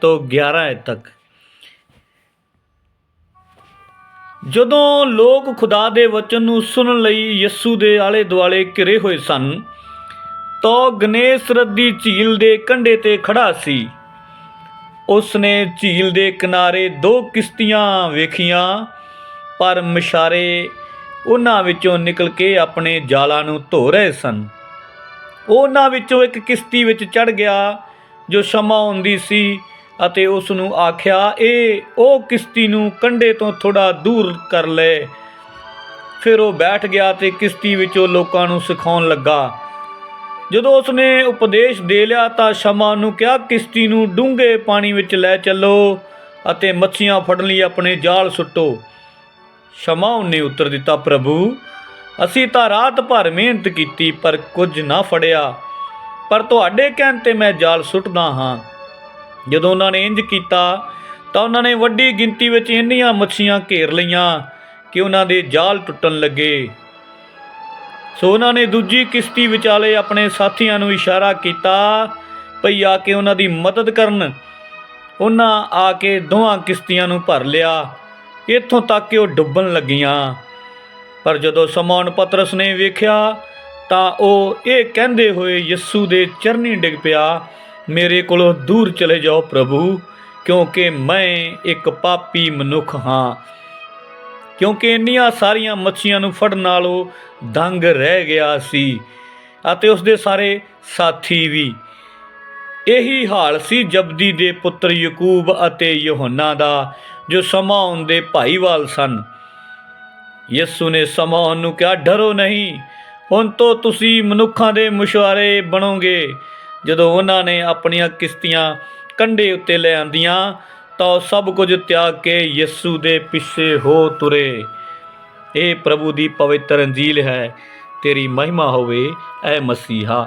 ਤੋਂ 11 ਤੱਕ। ਜਦੋਂ ਲੋਕ ਖੁਦਾ ਦੇ ਵਚਨ ਨੂੰ ਸੁਣਨ ਲਈ ਯਿਸੂ ਦੇ ਆਲੇ ਦੁਆਲੇ ਘਿਰੇ ਹੋਏ ਸਨ, ਤਾਂ ਗਨੇਸਰਤ ਦੀ ਝੀਲ ਦੇ ਕੰਢੇ ਤੇ ਖੜਾ ਸੀ। ਉਸ ਨੇ ਝੀਲ ਦੇ ਕਿਨਾਰੇ ਦੋ ਕਿਸ਼ਤੀਆਂ ਵੇਖੀਆਂ, ਪਰ ਮਸ਼ਾਰੇ ਉਹਨਾਂ ਵਿੱਚੋਂ ਨਿਕਲ ਕੇ ਆਪਣੇ ਜਾਲਾਂ ਨੂੰ ਧੋ ਰਹੇ ਸਨ। ਉਹਨਾਂ ਵਿੱਚੋਂ ਇੱਕ ਕਿਸ਼ਤੀ ਵਿੱਚ ਚੜ ਗਿਆ, ਜੋ ਸ਼ਮਾ ਹੁੰਦੀ ਸੀ ਅਤੇ ਉਸ ਨੂੰ ਆਖਿਆ ਇਹ ਉਹ ਕਿਸ਼ਤੀ ਨੂੰ ਕੰਢੇ ਤੋਂ ਥੋੜਾ ਦੂਰ ਕਰ ਲੈ। ਫਿਰ ਉਹ ਬੈਠ ਗਿਆ ਤੇ ਕਿਸ਼ਤੀ ਵਿੱਚੋਂ ਲੋਕਾਂ ਨੂੰ ਸਿਖਾਉਣ ਲੱਗਾ। ਜਦੋਂ ਉਸਨੇ ਉਪਦੇਸ਼ ਦੇ ਲਿਆ ਤਾਂ ਸ਼ਮਾ ਨੂੰ ਕਿਹਾ, ਕਿਸ਼ਤੀ ਨੂੰ ਡੂੰਘੇ ਪਾਣੀ ਵਿੱਚ ਲੈ ਚੱਲੋ ਅਤੇ ਮੱਛੀਆਂ ਫੜਨ ਲਈ ਆਪਣੇ ਜਾਲ ਸੁੱਟੋ। ਸ਼ਮਾਉਨ ਨੇ ਉੱਤਰ ਦਿੱਤਾ, ਪ੍ਰਭੂ, ਅਸੀਂ ਤਾਂ ਰਾਤ ਭਰ ਮਿਹਨਤ ਕੀਤੀ ਪਰ ਕੁਝ ਨਾ ਫੜਿਆ। ਪਰ ਤੁਹਾਡੇ ਕਹਿਣ ਤੇ ਮੈਂ ਜਾਲ ਸੁੱਟਦਾ ਹਾਂ। ਜਦੋਂ ਉਹਨਾਂ ਨੇ ਇੰਜ ਕੀਤਾ, ਤਾਂ ਉਹਨਾਂ ਨੇ ਵੱਡੀ ਗਿਣਤੀ ਵਿੱਚ ਇੰਨੀਆਂ ਮੱਛੀਆਂ ਘੇਰ ਲਈਆਂ ਕਿ ਉਹਨਾਂ ਦੇ ਜਾਲ ਟੁੱਟਣ ਲੱਗੇ। ਸੋ ਉਹਨਾਂ ਨੇ ਦੂਜੀ ਕਿਸ਼ਤੀ ਵਿਚਾਲੇ ਆਪਣੇ ਸਾਥੀਆਂ ਨੂੰ ਇਸ਼ਾਰਾ ਕੀਤਾ ਭਈ ਆ ਕੇ ਉਹਨਾਂ ਦੀ ਮਦਦ ਕਰਨ। ਉਹਨਾਂ ਆ ਕੇ ਦੋਹਾਂ ਕਿਸ਼ਤੀਆਂ ਨੂੰ ਭਰ ਲਿਆ। ਇੱਥੋਂ ਤੱਕ ਕਿ ਉਹ ਡੁੱਬਣ ਲੱਗੀਆਂ। ਪਰ ਜਦੋਂ ਸਮੌਨ ਪਤਰਸ ਨੇ ਵੇਖਿਆ, ਤਾਂ ਉਹ ਇਹ ਕਹਿੰਦੇ ਹੋਏ ਯਿਸੂ ਦੇ ਚਰਨੀ ਡਿੱਗ ਪਿਆ। ਮੇਰੇ ਕੋਲੋਂ ਦੂਰ ਚਲੇ ਜਾਓ ਪ੍ਰਭੂ, ਕਿਉਂਕਿ ਮੈਂ ਇੱਕ ਪਾਪੀ ਮਨੁੱਖ ਹਾਂ। ਕਿਉਂਕਿ ਇੰਨੀਆਂ ਸਾਰੀਆਂ ਮੱਛੀਆਂ ਨੂੰ ਫੜਨ ਨਾਲੋਂ ਦੰਗ ਰਹਿ ਗਿਆ ਸੀ ਅਤੇ ਉਸ ਦੇ ਸਾਰੇ ਸਾਥੀ ਵੀ। ਇਹੀ ਹਾਲ ਸੀ ਜਬਦੀ ਦੇ ਪੁੱਤਰ ਯਕੂਬ ਅਤੇ ਯੋਹੰਨਾ ਦਾ, ਜੋ ਸਮਾਉਨ ਦੇ ਭਾਈਵਾਲ ਸਨ। ਯਿਸੂ ਨੇ ਸਮਾਉਨ ਨੂੰ ਕਿਹਾ, ਡਰੋ ਨਹੀਂ, ਹੁਣ ਤੋਂ ਤੁਸੀਂ ਮਨੁੱਖਾਂ ਦੇ ਮੁਸ਼ਵਾਰੇ ਬਣੋਗੇ। ਜਦੋਂ ਉਹਨਾਂ ਨੇ ਆਪਣੀਆਂ ਕਿਸ਼ਤੀਆਂ ਕੰਢੇ ਉੱਤੇ ਲੈ ਆਂਦੀਆਂ, ਤਾਂ ਉਹ ਸਭ ਕੁਝ ਤਿਆਗ ਕੇ ਯਿਸੂ ਦੇ ਪਿੱਛੇ ਹੋ ਤੁਰੇ। ਇਹ ਪ੍ਰਭੂ ਦੀ ਪਵਿੱਤਰ ਅੰਜੀਲ ਹੈ, ਤੇਰੀ ਮਹਿਮਾ ਹੋਵੇ, ਐ ਮਸੀਹਾ।